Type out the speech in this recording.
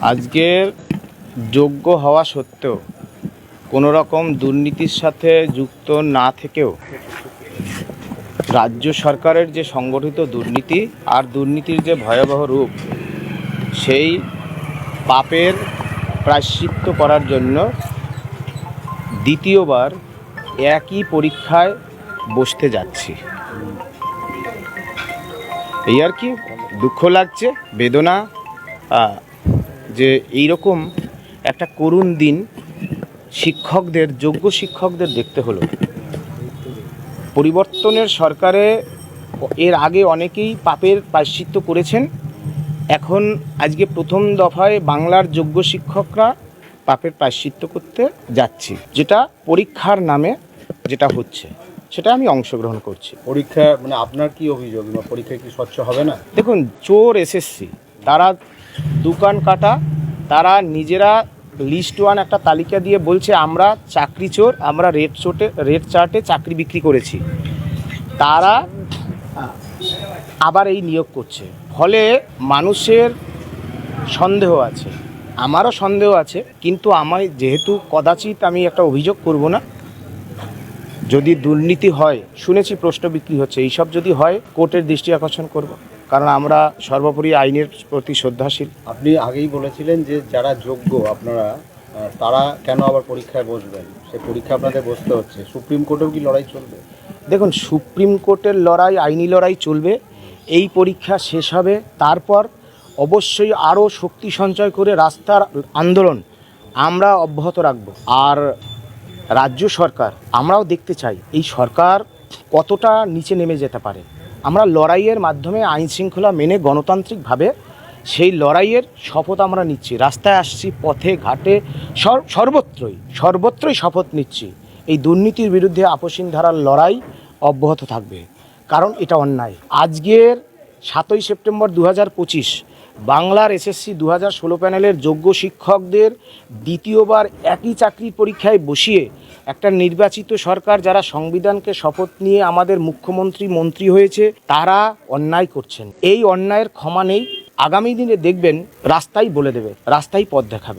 আজকের যোগ্য হওয়া সত্ত্বেও কোনো রকম দুর্নীতির সাথে যুক্ত না থেকেও রাজ্য সরকারের যে সংগঠিত দুর্নীতি আর দুর্নীতির যে ভয়াবহ রূপ, সেই পাপের প্রায়শ্চিত্ত করার জন্য দ্বিতীয়বার একই পরীক্ষায় বসতে যাচ্ছি। এই আর কি, দুঃখ লাগছে, বেদনা যে এই রকম একটা করুণ দিন শিক্ষকদের যোগ্য শিক্ষকদের দেখতে হলো। পরিবর্তনের সরকারে এর আগে অনেকেই পাপের প্রায়শ্চিত্ত করেছেন। এখন আজকে প্রথম দফায় বাংলার যোগ্য শিক্ষকরা পাপের প্রায়শ্চিত্ত করতে যাচ্ছি যেটা পরীক্ষার নামে যেটা হচ্ছে সেটা আমি অংশগ্রহণ করছি। পরীক্ষা মানে আপনার কি অভিযোগ পরীক্ষা কি স্বচ্ছ হবে না? দেখুন চোর এসএসসি তারা দোকান কাটা, তারা নিজেরা লিস্ট ওয়ান একটা তালিকা দিয়ে বলছে, আমরা চাকরি চোর, আমরা রেড চোটে রেড চার্টে চাকরি বিক্রি করেছি। তারা আবার এই নিয়োগ করছে। ফলে মানুষের সন্দেহ আছে। আমারও সন্দেহ আছে, কিন্তু আমায় যেহেতু কদাচিৎ আমি একটা অভিযোগ করব না, যদি দুর্নীতি হয়, শুনেছি প্রশ্ন বিক্রি হচ্ছে, এইসব যদি হয়, কোর্টের দৃষ্টি আকর্ষণ করব। কারণ আমরা সর্বোপরি আইনের প্রতি শ্রদ্ধাশীল। আপনি আগেই বলেছিলেন যে যারা যোগ্য আপনারা তারা কেন আবার পরীক্ষায় বসবেন? সে পরীক্ষা আপনাদের বসতে হচ্ছে। সুপ্রিম কোর্টেও কি লড়াই চলবে? দেখুন সুপ্রিম কোর্টের লড়াই আইনি লড়াই চলবে। এই পরীক্ষা শেষ হবে। তারপর অবশ্যই আরও শক্তি সঞ্চয় করে রাস্তার আন্দোলন আমরা অব্যাহত রাখব। আর রাজ্য সরকার আমরাও দেখতে চাই এই সরকার কতটা নিচে নেমে যেতে পারে। আমরা লড়াইয়ের মাধ্যমে আইন শৃঙ্খলা মেনে গণতান্ত্রিকভাবে সেই লড়াইয়ের শপথ আমরা নিচ্ছি। রাস্তায় আসছি, পথে, ঘাটে, সর- সর্বত্রই সর্বত্রই শপথ নিচ্ছি। এই দুর্নীতির বিরুদ্ধে আপসীন ধারার লড়াই অব্যাহত থাকবে। কারণ এটা অন্যায়। আজকের সাতই সেপ্টেম্বর দু হাজার পঁচিশ, বাংলার এসএসসি দু হাজার ষোলো প্যানেলের যোগ্য শিক্ষকদের দ্বিতীয়বার একই চাকরির পরীক্ষায় বসিয়ে একটা নির্বাচিত সরকার যারা সংবিধানকে শপথ নিয়ে আমাদের মুখ্যমন্ত্রী মন্ত্রী হয়েছে, তারা অন্যায় করছেন। এই অন্যায়ের ক্ষমা নেই। আগামী দিনে দেখবেন রাস্তাই বলে দেবে, রাস্তাই পথ দেখাবে।